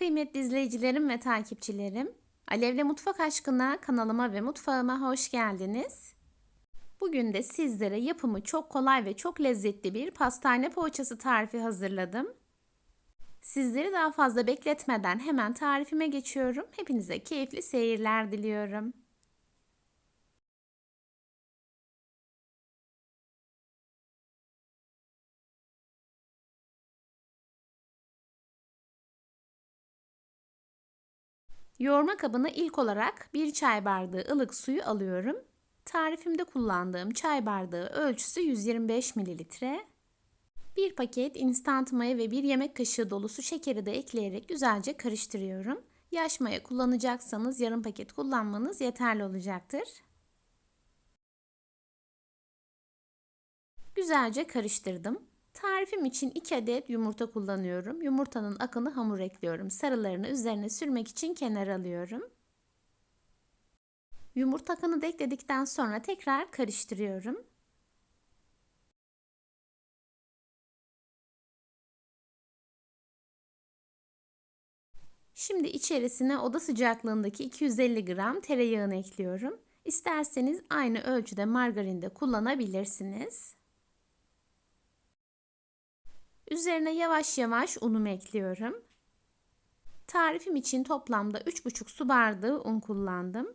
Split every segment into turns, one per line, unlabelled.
Kıymetli izleyicilerim ve takipçilerim, Alevle Mutfak Aşkına kanalıma ve mutfağıma hoş geldiniz. Bugün de sizlere yapımı çok kolay ve çok lezzetli bir pastane poğaçası tarifi hazırladım. Sizleri daha fazla bekletmeden hemen tarifime geçiyorum. Hepinize keyifli seyirler diliyorum. Yoğurma kabına ilk olarak bir çay bardağı ılık suyu alıyorum. Tarifimde kullandığım çay bardağı ölçüsü 125 mililitre. Bir paket instant maya ve bir yemek kaşığı dolusu şekeri de ekleyerek güzelce karıştırıyorum. Yaş maya kullanacaksanız yarım paket kullanmanız yeterli olacaktır. Güzelce karıştırdım. Tarifim için 2 adet yumurta kullanıyorum. Yumurtanın akını hamur ekliyorum. Sarılarını üzerine sürmek için kenara alıyorum. Yumurta akını da ekledikten sonra tekrar karıştırıyorum. Şimdi içerisine oda sıcaklığındaki 250 gram tereyağını ekliyorum. İsterseniz aynı ölçüde margarin de kullanabilirsiniz. Üzerine yavaş yavaş unumu ekliyorum. Tarifim için toplamda 3,5 su bardağı un kullandım.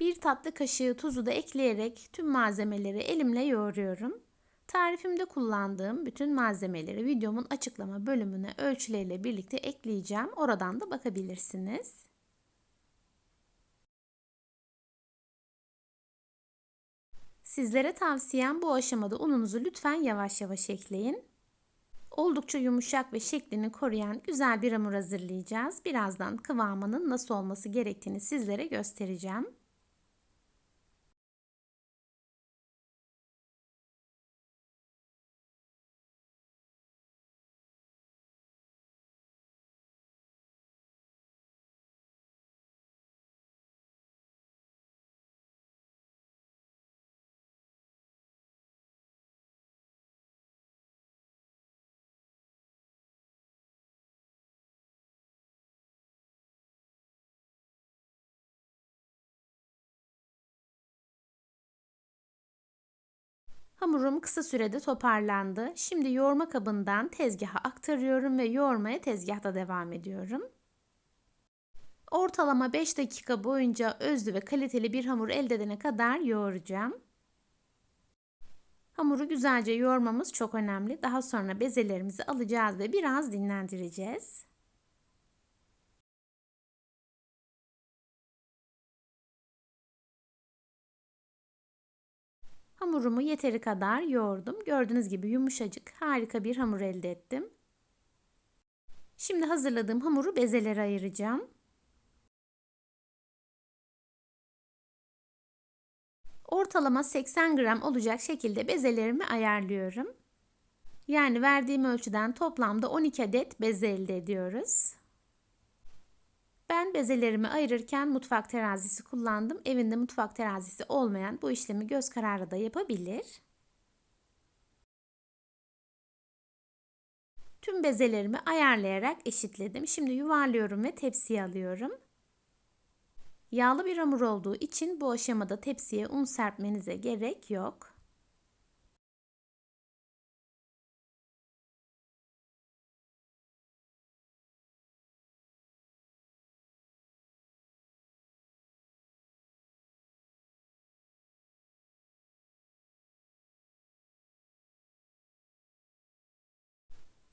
Bir tatlı kaşığı tuzu da ekleyerek tüm malzemeleri elimle yoğuruyorum. Tarifimde kullandığım bütün malzemeleri videomun açıklama bölümüne ölçüleriyle birlikte ekleyeceğim. Oradan da bakabilirsiniz. Sizlere tavsiyem bu aşamada ununuzu lütfen yavaş yavaş ekleyin. Oldukça yumuşak ve şeklini koruyan güzel bir hamur hazırlayacağız. Birazdan kıvamının nasıl olması gerektiğini sizlere göstereceğim. Hamurum kısa sürede toparlandı. Şimdi yoğurma kabından tezgaha aktarıyorum ve yoğurmaya tezgahta devam ediyorum. Ortalama 5 dakika boyunca özlü ve kaliteli bir hamur elde edene kadar yoğuracağım. Hamuru güzelce yoğurmamız çok önemli. Daha sonra bezelerimizi alacağız ve biraz dinlendireceğiz. Hamurumu yeteri kadar yoğurdum. Gördüğünüz gibi yumuşacık, harika bir hamur elde ettim. Şimdi hazırladığım hamuru bezelere ayıracağım. Ortalama 80 gram olacak şekilde bezelerimi ayarlıyorum. Yani verdiğim ölçüden toplamda 12 adet beze elde ediyoruz. Ben bezelerimi ayırırken mutfak terazisi kullandım. Evinde mutfak terazisi olmayan bu işlemi göz kararı da yapabilir. Tüm bezelerimi ayarlayarak eşitledim. Şimdi yuvarlıyorum ve tepsiye alıyorum. Yağlı bir hamur olduğu için bu aşamada tepsiye un serpmenize gerek yok.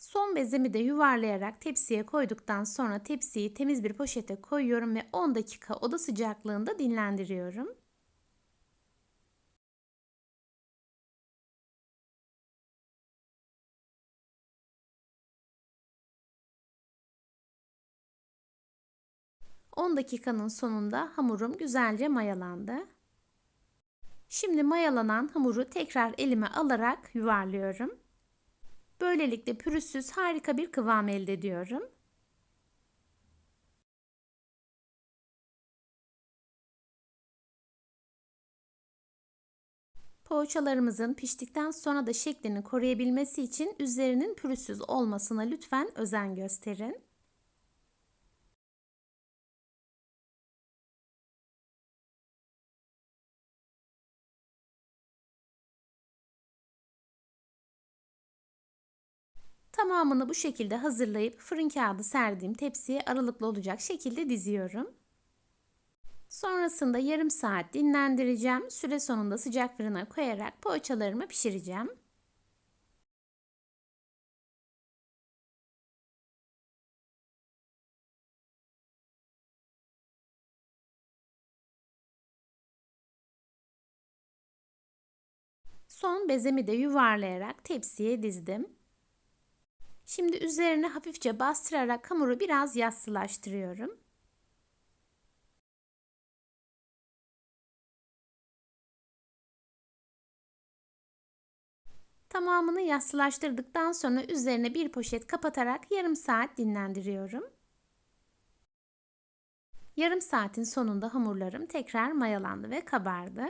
Son bezemi de yuvarlayarak tepsiye koyduktan sonra tepsiyi temiz bir poşete koyuyorum ve 10 dakika oda sıcaklığında dinlendiriyorum. Dakikanın sonunda hamurum güzelce mayalandı. Şimdi mayalanan hamuru tekrar elime alarak yuvarlıyorum. Böylelikle pürüzsüz harika bir kıvam elde ediyorum. Poğaçalarımızın piştikten sonra da şeklini koruyabilmesi için üzerinin pürüzsüz olmasına lütfen özen gösterin. Tamamını bu şekilde hazırlayıp fırın kağıdı serdiğim tepsiye aralıklı olacak şekilde diziyorum. Sonrasında yarım saat dinlendireceğim. Süre sonunda sıcak fırına koyarak poğaçalarımı pişireceğim. Son bezemi de yuvarlayarak tepsiye dizdim. Şimdi üzerine hafifçe bastırarak hamuru biraz yassılaştırıyorum. Tamamını yassılaştırdıktan sonra üzerine bir poşet kapatarak yarım saat dinlendiriyorum. Yarım saatin sonunda hamurlarım tekrar mayalandı ve kabardı.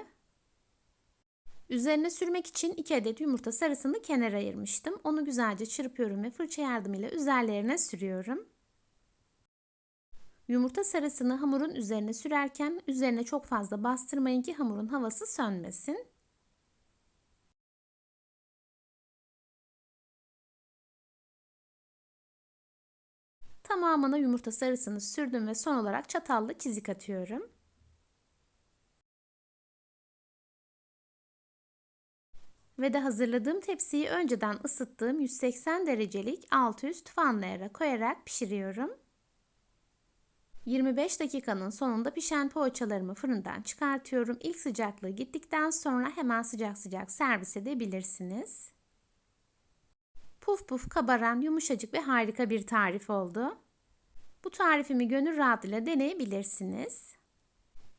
Üzerine sürmek için 2 adet yumurta sarısını kenara ayırmıştım. Onu güzelce çırpıyorum ve fırça yardımıyla üzerlerine sürüyorum. Yumurta sarısını hamurun üzerine sürerken üzerine çok fazla bastırmayın ki hamurun havası sönmesin. Tamamına yumurta sarısını sürdüm ve son olarak çatalla çizik atıyorum. Ve de hazırladığım tepsiyi önceden ısıttığım 180 derecelik alt üst fanlayara koyarak pişiriyorum. 25 dakikanın sonunda pişen poğaçalarımı fırından çıkartıyorum. İlk sıcaklığı gittikten sonra hemen sıcak sıcak servis edebilirsiniz. Puf puf kabaran yumuşacık ve harika bir tarif oldu. Bu tarifimi gönül rahatlığıyla deneyebilirsiniz.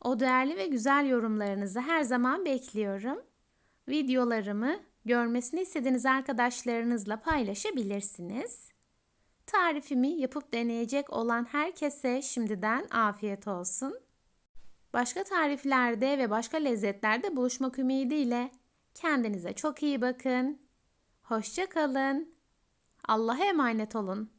O değerli ve güzel yorumlarınızı her zaman bekliyorum. Videolarımı görmesini istediğiniz arkadaşlarınızla paylaşabilirsiniz. Tarifimi yapıp deneyecek olan herkese şimdiden afiyet olsun. Başka tariflerde ve başka lezzetlerde buluşmak ümidiyle kendinize çok iyi bakın. Hoşça kalın. Allah'a emanet olun.